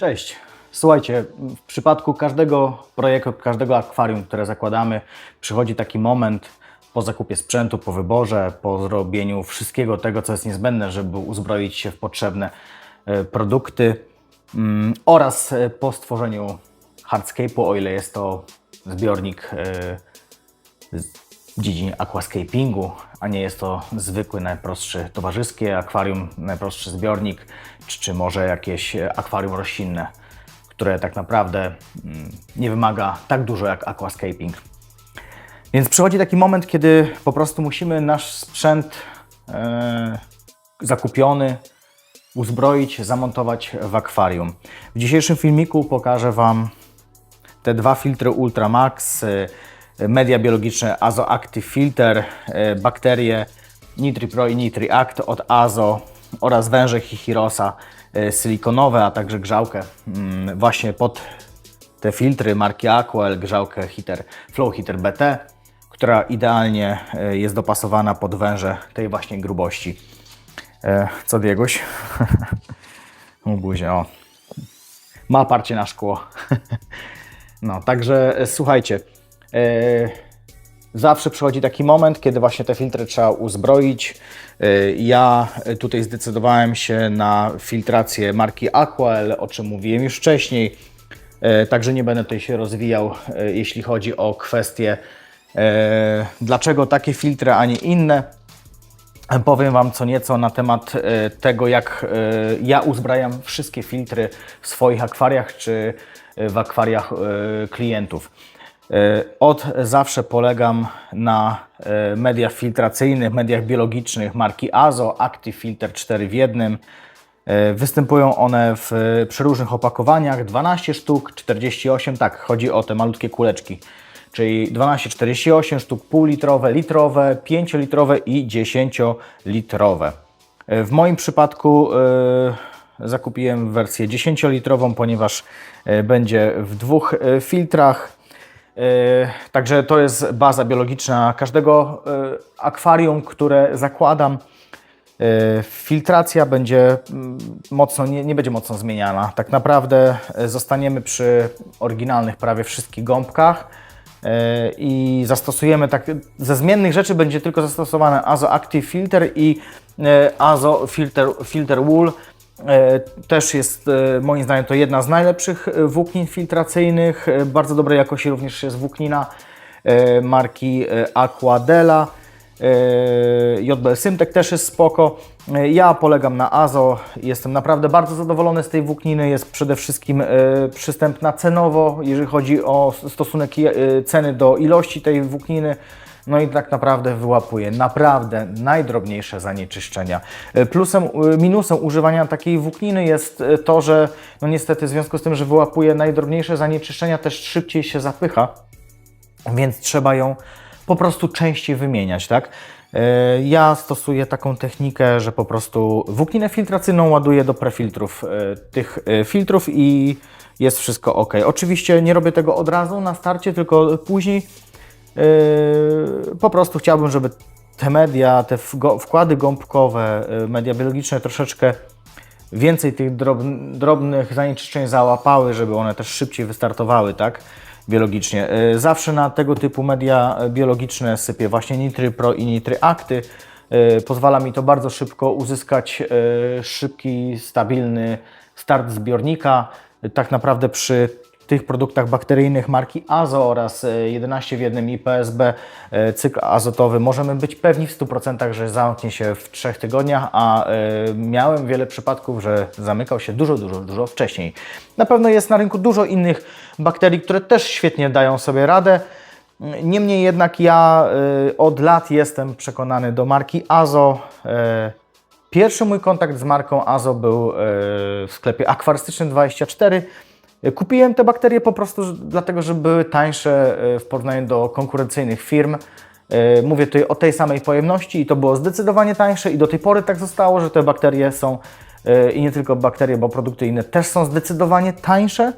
Cześć. Słuchajcie, w przypadku każdego projektu, każdego akwarium, które zakładamy, przychodzi taki moment po zakupie sprzętu, po wyborze, po zrobieniu wszystkiego tego, co jest niezbędne, żeby uzbroić się w potrzebne e, produkty mm, oraz e, po stworzeniu hardscape'u, o ile jest to zbiornik e, w dziedzinie aquascapingu, a nie jest to zwykły, najprostszy towarzyskie akwarium, najprostszy zbiornik, czy, może jakieś e, akwarium roślinne, które tak naprawdę mm, nie wymaga tak dużo jak aquascaping. Więc przychodzi taki moment, kiedy po prostu musimy nasz sprzęt e, zakupiony uzbroić, zamontować w akwarium. W dzisiejszym filmiku pokażę Wam te dwa filtry Ultramax, y, media biologiczne Azo Active Filter, y, bakterie Nitri Pro i Nitri Act od Azo oraz węże Hichirosa y, silikonowe, a także grzałkę mm, właśnie pod te filtry marki Aquel, grzałkę Heater, Flow Heater BT, która idealnie y, jest dopasowana pod węże tej właśnie grubości. E, Co Diegoś? U buzie, o. Ma parcie na szkło. No, także e, słuchajcie, e, zawsze przychodzi taki moment, kiedy właśnie te filtry trzeba uzbroić. E, ja tutaj zdecydowałem się na filtrację marki Aquel, o czym mówiłem już wcześniej. E, Także nie będę tutaj się rozwijał, e, jeśli chodzi o kwestie, dlaczego takie filtry, a nie inne. Powiem Wam co nieco na temat tego, jak ja uzbrajam wszystkie filtry w swoich akwariach czy w akwariach klientów. E, Od zawsze polegam na e, mediach filtracyjnych, mediach biologicznych marki Azo, Active Filter 4 w jednym. E, Występują one w przeróżnych opakowaniach, 12 sztuk, 48, tak, chodzi o te malutkie kuleczki, czyli 12, 48 sztuk półlitrowe, litrowe, 5-litrowe i 10-litrowe. E, W moim przypadku zakupiłem wersję 10-litrową, ponieważ będzie w dwóch filtrach. E, Także to jest baza biologiczna każdego e, akwarium, które zakładam. E, Filtracja będzie mm, mocno, nie, nie będzie mocno zmieniana. Tak naprawdę zostaniemy przy oryginalnych prawie wszystkich gąbkach i zastosujemy tak, ze zmiennych rzeczy będzie tylko zastosowane Azo Active Filter i Azo Filter, Filter Wool. E, Też jest e, moim zdaniem to jedna z najlepszych e, włóknin filtracyjnych. Bardzo dobrej jakości również jest włóknina marki Aquadela. JBL Symtek też jest spoko. Ja polegam na Azo. Jestem naprawdę bardzo zadowolony z tej włókniny. Jest przede wszystkim przystępna cenowo, jeżeli chodzi o stosunek ceny do ilości tej włókniny. No i tak naprawdę wyłapuje naprawdę najdrobniejsze zanieczyszczenia. E, Plusem, e, minusem używania takiej włókniny jest e, to, że no niestety w związku z tym, że wyłapuje najdrobniejsze zanieczyszczenia, też szybciej się zapycha więc trzeba ją po prostu częściej wymieniać, tak? Ja stosuję taką technikę, że po prostu włókninę filtracyjną ładuję do prefiltrów tych filtrów i jest wszystko ok. Oczywiście nie robię tego od razu na starcie, tylko później. E, Po prostu chciałbym, żeby te media, te wkłady gąbkowe, e, media biologiczne troszeczkę więcej tych drob- drobnych zanieczyszczeń załapały, żeby one też szybciej wystartowały, tak? Biologicznie. Y, Zawsze na tego typu media biologiczne sypię właśnie Nitry Pro i Nitry Akty. Pozwala mi to bardzo szybko uzyskać szybki, stabilny start zbiornika. Tak naprawdę przy tych produktach bakteryjnych marki Azo oraz y, 11 w jednym i PSB y, cykl azotowy możemy być pewni w 100%, że zamknie się w 3 tygodniach, a y, miałem wiele przypadków, że zamykał się dużo, dużo, dużo wcześniej. Na pewno jest na rynku dużo innych bakterii, które też świetnie dają sobie radę. Niemniej jednak ja od lat jestem przekonany do marki Azo. Pierwszy mój kontakt z marką Azo był w sklepie Akwarystycznym 24. Kupiłem te bakterie po prostu dlatego, że były tańsze y, w porównaniu do konkurencyjnych firm. Y, Mówię tutaj o tej samej pojemności i to było zdecydowanie tańsze i do tej pory tak zostało, że te bakterie są y, i nie tylko bakterie, bo produkty inne też są zdecydowanie tańsze.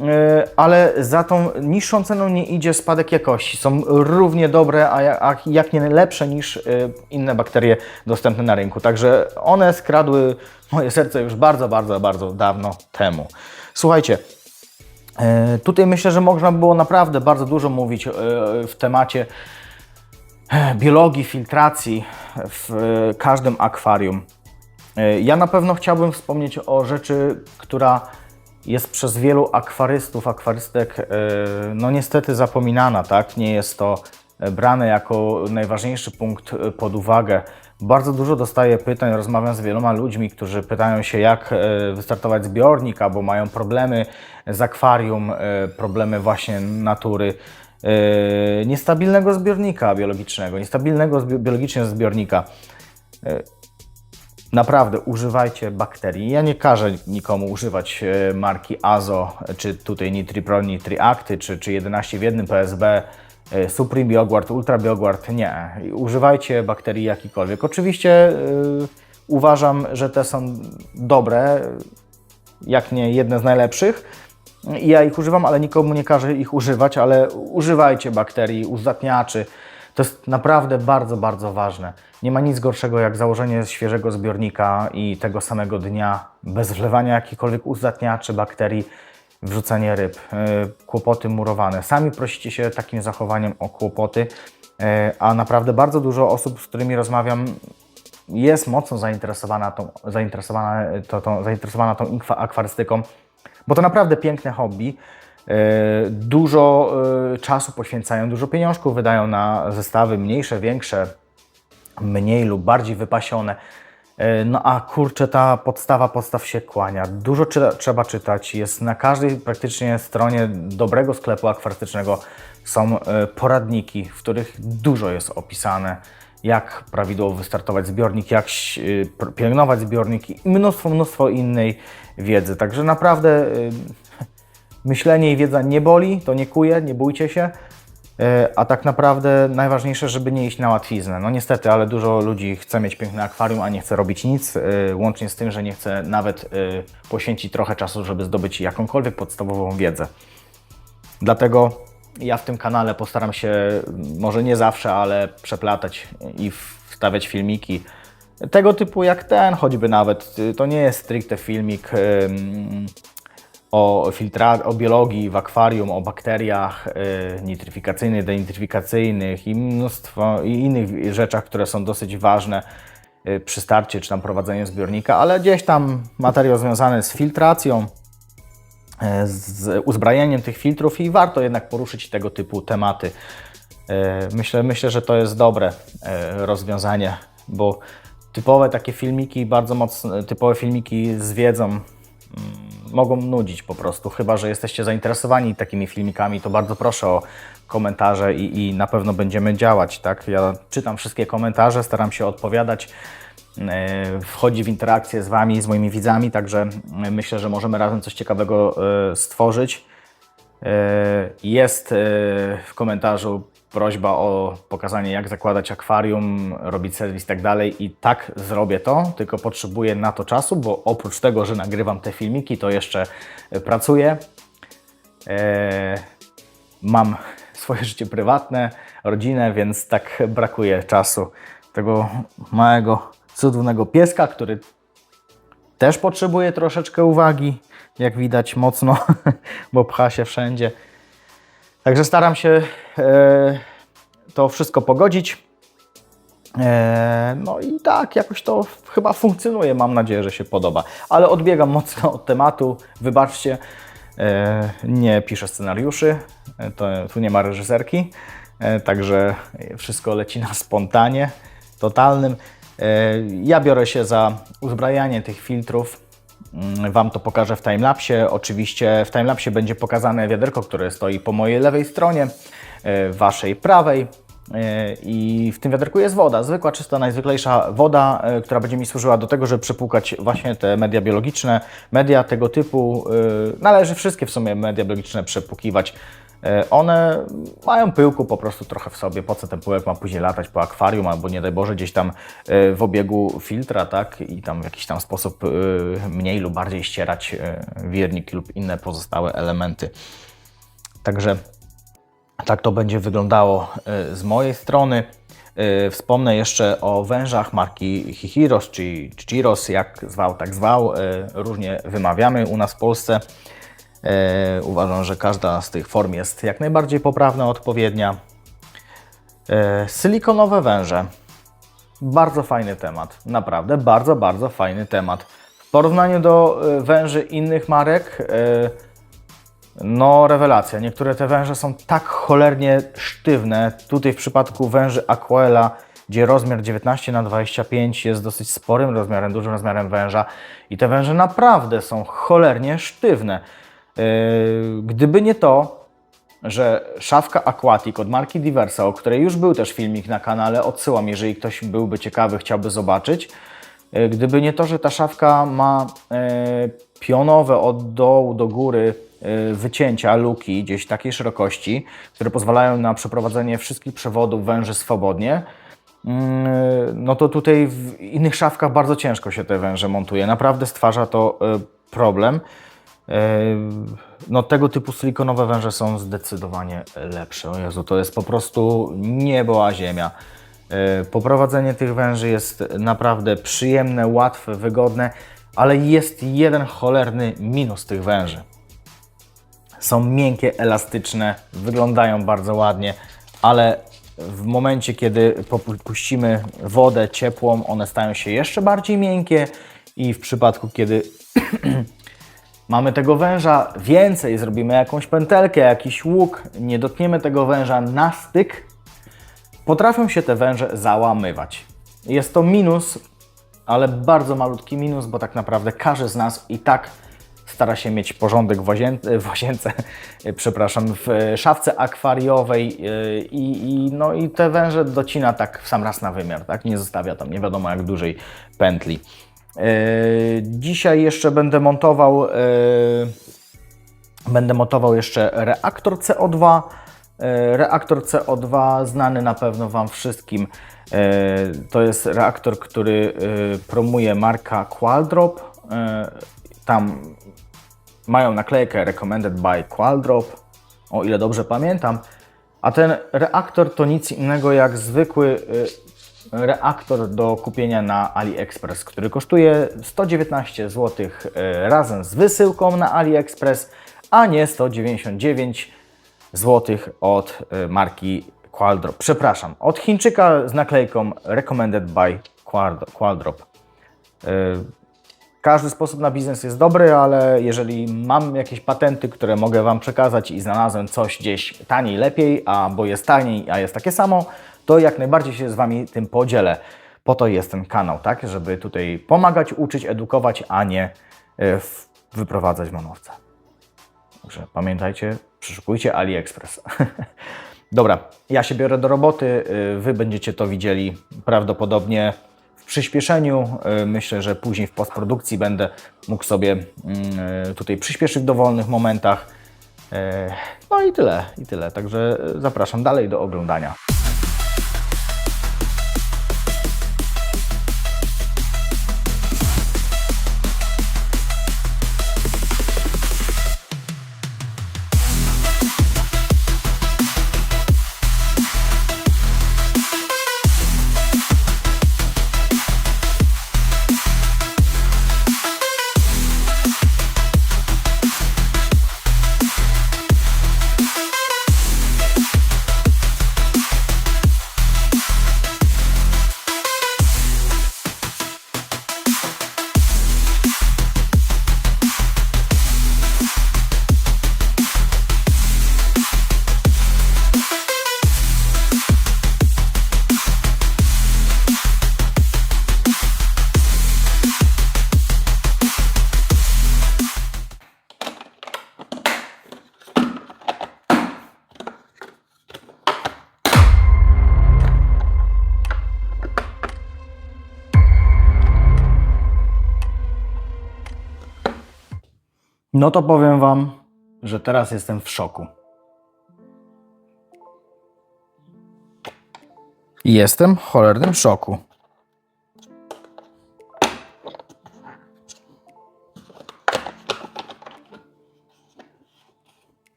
E, ale za tą niższą ceną nie idzie spadek jakości. Są równie dobre, a ja- a jak nie lepsze niż e, inne bakterie dostępne na rynku. Także one skradły moje serce już bardzo, bardzo, bardzo dawno temu. Słuchajcie, e, tutaj myślę, że można by było naprawdę bardzo dużo mówić e, w temacie e, biologii, filtracji w każdym akwarium. Ja na pewno chciałbym wspomnieć o rzeczy, która jest przez wielu akwarystów, akwarystek, no niestety zapominana, tak? Nie jest to brane jako najważniejszy punkt e, pod uwagę. Bardzo dużo dostaję pytań, rozmawiam z wieloma ludźmi, którzy pytają się, jak e, wystartować zbiornik, albo mają problemy z akwarium, e, problemy właśnie natury. e, Niestabilnego zbiornika biologicznego, niestabilnego biologicznie zbiornika. Naprawdę używajcie bakterii. Ja nie każę nikomu używać e, marki Azo, czy tutaj Nitripro, Nitriacty, czy, czy 11 w 1 PSB, e, Supreme Biogward, Ultra Biogward. Nie. Używajcie bakterii jakikolwiek. Oczywiście e, uważam, że te są dobre, jak nie jedne z najlepszych. Ja ich używam, ale nikomu nie każę ich używać, ale używajcie bakterii, uzdatniaczy. To jest naprawdę bardzo, bardzo ważne. Nie ma nic gorszego jak założenie świeżego zbiornika i tego samego dnia bez wlewania jakichkolwiek uzdatniaczy, bakterii, wrzucenie ryb, yy, kłopoty murowane. Sami prosicie się takim zachowaniem o kłopoty, yy, a naprawdę bardzo dużo osób, z którymi rozmawiam, jest mocno zainteresowana tą, zainteresowana, to, tą, zainteresowana tą akwarystyką, bo to naprawdę piękne hobby. E, Dużo e, czasu poświęcają, dużo pieniążków wydają na zestawy mniejsze, większe, mniej lub bardziej wypasione. E, No a kurczę, ta podstawa podstaw się kłania. Dużo trzeba czytać. Jest na każdej praktycznie stronie dobrego sklepu akwarystycznego są e, poradniki, w których dużo jest opisane, jak prawidłowo wystartować zbiornik, jak pr- pielęgnować zbiornik i mnóstwo, mnóstwo innej wiedzy. Także naprawdę myślenie i wiedza nie boli, to nie kuje, nie bójcie się. E, A tak naprawdę najważniejsze, żeby nie iść na łatwiznę. No niestety, ale dużo ludzi chce mieć piękne akwarium, a nie chce robić nic, e, łącznie z tym, że nie chce nawet e, poświęcić trochę czasu, żeby zdobyć jakąkolwiek podstawową wiedzę. Dlatego ja w tym kanale postaram się, może nie zawsze, ale przeplatać i wstawiać filmiki tego typu jak ten, choćby nawet. To nie jest stricte filmik o, filtra, o biologii w akwarium, o bakteriach y, nitryfikacyjnych, denitryfikacyjnych i mnóstwo i innych rzeczach, które są dosyć ważne y, przy starcie czy tam prowadzeniu zbiornika, ale gdzieś tam materiał związany z filtracją, e, z uzbrajaniem tych filtrów i warto jednak poruszyć tego typu tematy. E, Myślę, myślę, że to jest dobre e, rozwiązanie, bo typowe takie filmiki, bardzo mocne, typowe filmiki z wiedzą mm, mogą nudzić po prostu. Chyba, że jesteście zainteresowani takimi filmikami, to bardzo proszę o komentarze i, i na pewno będziemy działać. Tak? Ja czytam wszystkie komentarze, staram się odpowiadać e, wchodzi w interakcję z Wami, z moimi widzami, także myślę, że możemy razem coś ciekawego e, stworzyć. E, Jest w komentarzu prośba o pokazanie, jak zakładać akwarium, robić serwis i tak dalej. I tak zrobię to, tylko potrzebuję na to czasu, bo oprócz tego, że nagrywam te filmiki, to jeszcze e, pracuję. E, Mam swoje życie prywatne, rodzinę, więc tak brakuje czasu. Tego małego, cudownego pieska, który też potrzebuje troszeczkę uwagi, jak widać mocno, bo pcha się wszędzie. Także staram się to wszystko pogodzić. E, no i tak, jakoś to chyba funkcjonuje. Mam nadzieję, że się podoba. Ale odbiegam mocno od tematu. Wybaczcie, e, nie piszę scenariuszy, e, to, tu nie ma reżyserki. E, także wszystko leci na spontanie totalnym. E, ja biorę się za uzbrajanie tych filtrów. Mm, Wam to pokażę w timelapsie. Oczywiście w timelapsie będzie pokazane wiaderko, które stoi po mojej lewej stronie, e, waszej prawej. E, I w tym wiaderku jest woda, zwykła, czysta, najzwyklejsza woda, e, która będzie mi służyła do tego, żeby przepłukać właśnie te media biologiczne. Media tego typu, e, należy wszystkie w sumie media biologiczne przepłukiwać. E, One mają pyłku po prostu trochę w sobie. Po co ten pyłek ma później latać po akwarium, albo nie daj Boże gdzieś tam e, w obiegu filtra, tak? I tam w jakiś tam sposób e, mniej lub bardziej ścierać e, wiernik lub inne pozostałe elementy. Także tak to będzie wyglądało e, z mojej strony. E, Wspomnę jeszcze o wężach marki Hihiros czy Chiros, jak zwał, tak zwał. E, Różnie wymawiamy u nas w Polsce. Uważam, że każda z tych form jest jak najbardziej poprawna, odpowiednia. Silikonowe węże. Bardzo fajny temat. Naprawdę bardzo, bardzo fajny temat. W porównaniu do węży innych marek, no rewelacja. Niektóre te węże są tak cholernie sztywne. Tutaj w przypadku węży Aquela, gdzie rozmiar 19 na 25 jest dosyć sporym rozmiarem, dużym rozmiarem węża i te węże naprawdę są cholernie sztywne. Yy, Gdyby nie to, że szafka Aquatic od marki Diversa, o której już był też filmik na kanale, odsyłam, jeżeli ktoś byłby ciekawy, chciałby zobaczyć. E, Gdyby nie to, że ta szafka ma e, pionowe od dołu do góry wycięcia, luki gdzieś takiej szerokości, które pozwalają na przeprowadzenie wszystkich przewodów węży swobodnie, mm, no to tutaj w innych szafkach bardzo ciężko się te węże montuje. Naprawdę stwarza to e, problem. E, No tego typu silikonowe węże są zdecydowanie lepsze. O Jezu, to jest po prostu niebo a ziemia. Poprowadzenie tych węży jest naprawdę przyjemne, łatwe, wygodne, ale jest jeden cholerny minus tych węży. Są miękkie, elastyczne, wyglądają bardzo ładnie, ale w momencie, kiedy popuścimy wodę ciepłą, one stają się jeszcze bardziej miękkie i w przypadku, kiedy mamy tego węża więcej, zrobimy jakąś pętelkę, jakiś łuk, nie dotkniemy tego węża na styk, potrafią się te węże załamywać. Jest to minus, ale bardzo malutki minus, bo tak naprawdę każdy z nas i tak stara się mieć porządek w, łazien w łazience, przepraszam, w szafce akwariowej yy, i, i, no, i te węże docina tak w sam raz na wymiar, tak? Nie zostawia tam nie wiadomo jak dużej pętli. Yy, Dzisiaj jeszcze będę montował Będę montował jeszcze reaktor CO2. E, Reaktor CO2 znany na pewno Wam wszystkim. E, To jest reaktor, który e, promuje marka Qualdrop. E, Tam mają naklejkę Recommended by Qualdrop, o ile dobrze pamiętam. A ten reaktor to nic innego jak zwykły y, reaktor do kupienia na AliExpress, który kosztuje 119 zł y, razem z wysyłką na AliExpress, a nie 199 zł od y, marki Qualdrop. Przepraszam, od Chińczyka z naklejką Recommended by Quald- Qualdrop. Każdy sposób na biznes jest dobry, ale jeżeli mam jakieś patenty, które mogę Wam przekazać i znalazłem coś gdzieś taniej, lepiej, albo jest taniej, a jest takie samo, to jak najbardziej się z Wami tym podzielę. Po to jest ten kanał, tak? Żeby tutaj pomagać, uczyć, edukować, a nie w- wyprowadzać manowce. Także pamiętajcie, przeszukujcie AliExpress. Dobra, ja się biorę do roboty. y, Wy będziecie to widzieli prawdopodobnie w przyspieszeniu. Y, Myślę, że później w postprodukcji będę mógł sobie mm, y, tutaj przyspieszyć w dowolnych momentach. Y, No i tyle, i tyle. Także zapraszam dalej do oglądania. No to powiem Wam, że teraz jestem w szoku. Jestem w cholernym szoku.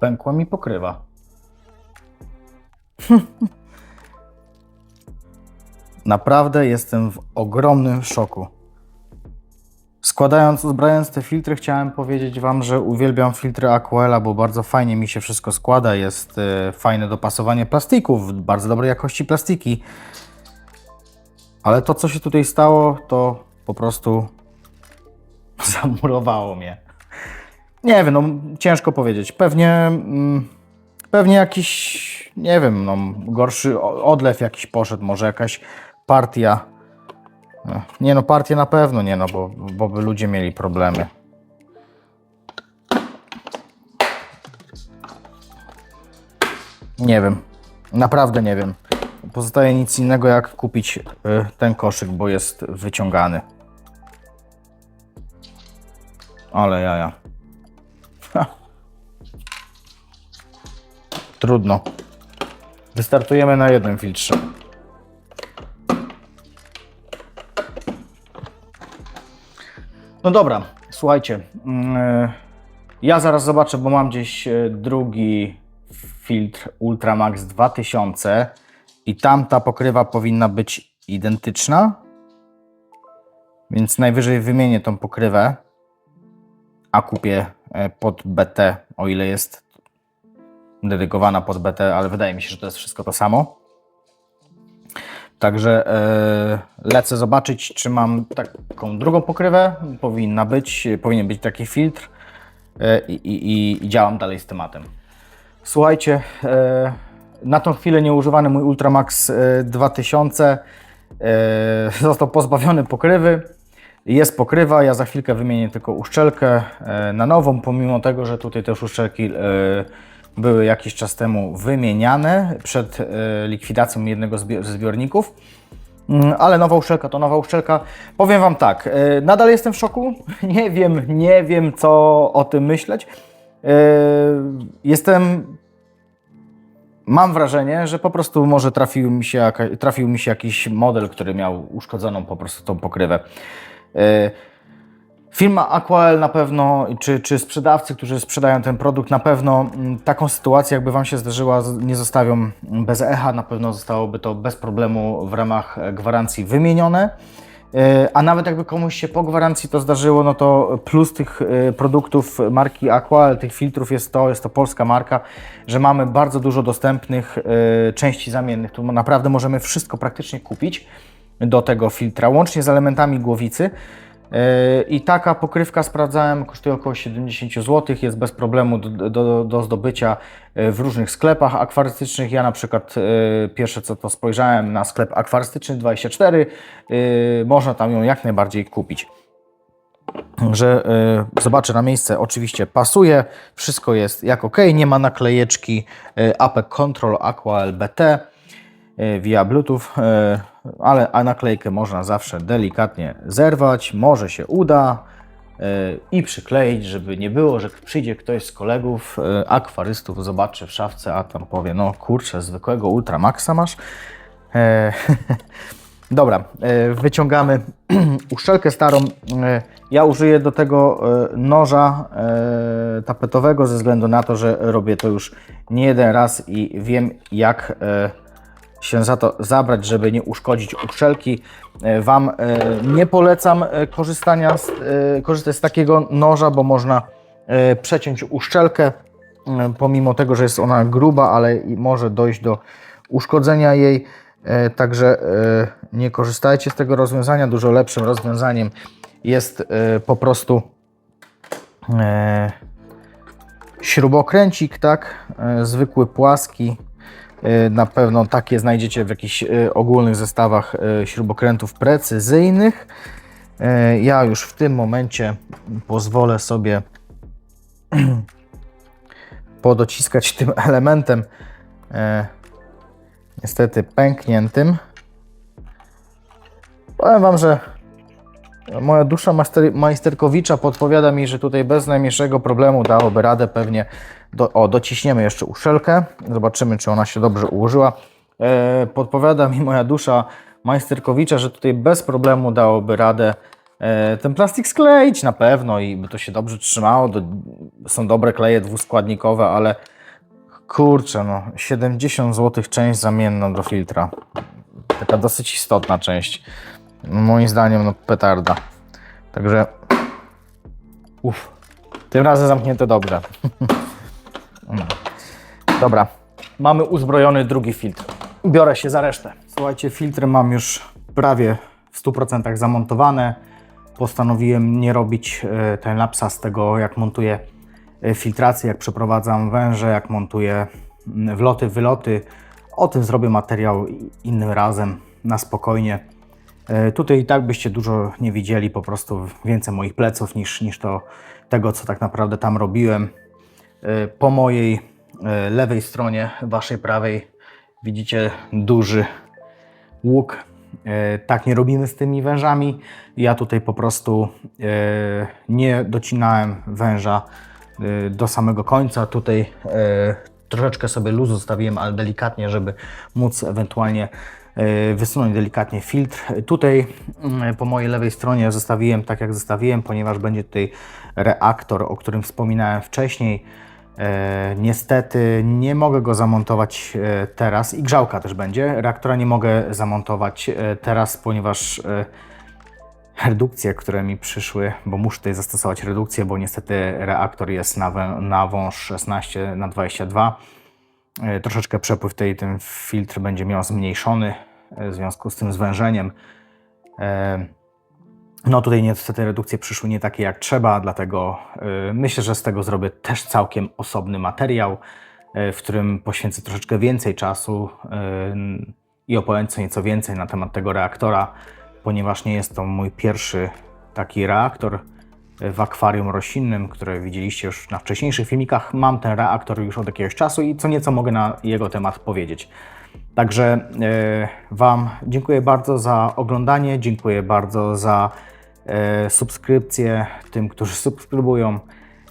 Pękła mi pokrywa. Naprawdę jestem w ogromnym szoku. Składając, zbrając te filtry, chciałem powiedzieć Wam, że uwielbiam filtry Aquela, bo bardzo fajnie mi się wszystko składa. Jest e, fajne dopasowanie plastików, bardzo dobrej jakości plastiki. Ale to, co się tutaj stało, to po prostu zamurowało mnie. Nie wiem, no ciężko powiedzieć. Pewnie, mm, pewnie jakiś, nie wiem, no, gorszy odlew jakiś poszedł, może jakaś partia. No, Nie no, partie na pewno nie, no bo, bo by ludzie mieli problemy. Nie wiem, naprawdę nie wiem. Pozostaje nic innego jak kupić y, ten koszyk, bo jest wyciągany. Ale jaja. Ha. Trudno. Wystartujemy na jednym filtrze. No dobra, słuchajcie. mm, Ja zaraz zobaczę, bo mam gdzieś e, drugi filtr Ultramax 2000 i tamta pokrywa powinna być identyczna. Więc najwyżej wymienię tą pokrywę, a kupię e, pod BT, o ile jest dedykowana pod BT, ale wydaje mi się, że to jest wszystko to samo. Także e, lecę zobaczyć, czy mam taką drugą pokrywę. Powinna być, powinien być taki filtr e, i, i, i działam dalej z tematem. Słuchajcie, e, na tą chwilę nieużywany mój Ultramax e, 2000 e, został pozbawiony pokrywy. Jest pokrywa, ja za chwilkę wymienię tylko uszczelkę na nową, pomimo tego, że tutaj też uszczelki były jakiś czas temu wymieniane przed e, likwidacją jednego ze zbiorników. Mm, Ale nowa uszczelka to nowa uszczelka. Powiem Wam tak, e, nadal jestem w szoku. Nie wiem, nie wiem co o tym myśleć. E, Jestem Mam wrażenie, że po prostu może trafił mi się, trafił mi się jakiś model, który miał uszkodzoną po prostu tą pokrywę. Firma Aquael na pewno, czy, czy sprzedawcy, którzy sprzedają ten produkt, na pewno mm, taką sytuację, jakby Wam się zdarzyła, nie zostawią bez echa. Na pewno zostałoby to bez problemu w ramach e, gwarancji wymienione. E, A nawet jakby komuś się po gwarancji to zdarzyło, no to plus tych e, produktów marki Aquael, tych filtrów jest to, jest to polska marka, że mamy bardzo dużo dostępnych części zamiennych. Tu naprawdę możemy wszystko praktycznie kupić do tego filtra, łącznie z elementami głowicy. Yy, I taka pokrywka sprawdzałem, kosztuje około 70 zł, jest bez problemu do, do, do zdobycia yy, w różnych sklepach akwarystycznych. Ja na przykład yy, pierwsze co to spojrzałem na sklep akwarystyczny 24, yy, można tam ją jak najbardziej kupić. Że yy, zobaczę na miejsce, oczywiście pasuje, wszystko jest jak ok, nie ma naklejeczki APEC Control Aqua LBT via Bluetooth, yy, ale a naklejkę można zawsze delikatnie zerwać, może się uda yy, i przykleić, żeby nie było, że przyjdzie ktoś z kolegów akwarystów, zobaczy w szafce, a tam powie, no kurczę, zwykłego Ultramaxa masz. E, Dobra, e, wyciągamy uszczelkę starą. E, Ja użyję do tego e, noża e, tapetowego ze względu na to, że robię to już nie jeden raz i wiem jak e, się za to zabrać, żeby nie uszkodzić uszczelki. E, Wam e, nie polecam e, korzystania z, korzystać z takiego noża, bo można przeciąć uszczelkę, pomimo tego, że jest ona gruba, ale może dojść do uszkodzenia jej. Także nie korzystajcie z tego rozwiązania. Dużo lepszym rozwiązaniem jest po prostu śrubokręcik, tak? Zwykły, płaski. E, Na pewno takie znajdziecie w jakichś e, ogólnych zestawach e, śrubokrętów precyzyjnych. Ja już w tym momencie pozwolę sobie podociskać tym elementem niestety pękniętym. Powiem Wam, że moja dusza master, majsterkowicza podpowiada mi, że tutaj bez najmniejszego problemu dałoby radę pewnie. Do, o, dociśniemy jeszcze uszelkę. Zobaczymy, czy ona się dobrze ułożyła. E, podpowiada mi moja dusza majsterkowicza, że tutaj bez problemu dałoby radę e, ten plastik skleić na pewno i by to się dobrze trzymało. Do, są dobre kleje dwuskładnikowe, ale kurczę, no 70 zł część zamienna do filtra. Taka dosyć istotna część. Moim zdaniem, no petarda. Także. Uff. Tym razem zamknięte dobrze. No. Dobra. Mamy uzbrojony drugi filtr. Biorę się za resztę. Słuchajcie, filtry mam już prawie w 100% zamontowane. Postanowiłem nie robić e, ten lapsa z tego, jak montuję e, filtrację, jak przeprowadzam węże, jak montuję mm, wloty, wyloty. O tym zrobię materiał innym razem, na spokojnie. E, Tutaj i tak byście dużo nie widzieli, po prostu więcej moich pleców niż, niż to tego, co tak naprawdę tam robiłem. E, Po mojej e, lewej stronie, waszej prawej, widzicie duży łuk. Tak nie robimy z tymi wężami. Ja tutaj po prostu nie docinałem węża do samego końca. Tutaj troszeczkę sobie luzu zostawiłem, ale delikatnie, żeby móc ewentualnie wysunąć delikatnie filtr. Tutaj mm, po mojej lewej stronie zostawiłem tak jak zostawiłem, ponieważ będzie tutaj reaktor, o którym wspominałem wcześniej. E, niestety nie mogę go zamontować e, teraz i grzałka też będzie. Reaktora nie mogę zamontować e, teraz, ponieważ e, redukcje, które mi przyszły, bo muszę tutaj zastosować redukcję, bo niestety reaktor jest na, na wąż 16 na 22. E, Troszeczkę przepływ tej, ten filtr będzie miał zmniejszony e, w związku z tym zwężeniem. E, No tutaj niestety redukcje przyszły nie takie jak trzeba, dlatego myślę, że z tego zrobię też całkiem osobny materiał, w którym poświęcę troszeczkę więcej czasu i opowiem co nieco więcej na temat tego reaktora, ponieważ nie jest to mój pierwszy taki reaktor w akwarium roślinnym, które widzieliście już na wcześniejszych filmikach. Mam ten reaktor już od jakiegoś czasu i co nieco mogę na jego temat powiedzieć. Także e, Wam dziękuję bardzo za oglądanie, dziękuję bardzo za e, subskrypcję tym, którzy subskrybują.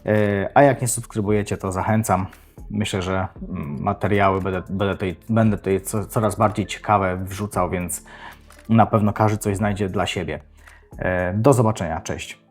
E, a jak nie subskrybujecie, to zachęcam. Myślę, że mm, materiały będę, będę tutaj, będę tutaj co, coraz bardziej ciekawe wrzucał, więc na pewno każdy coś znajdzie dla siebie. Do zobaczenia, cześć.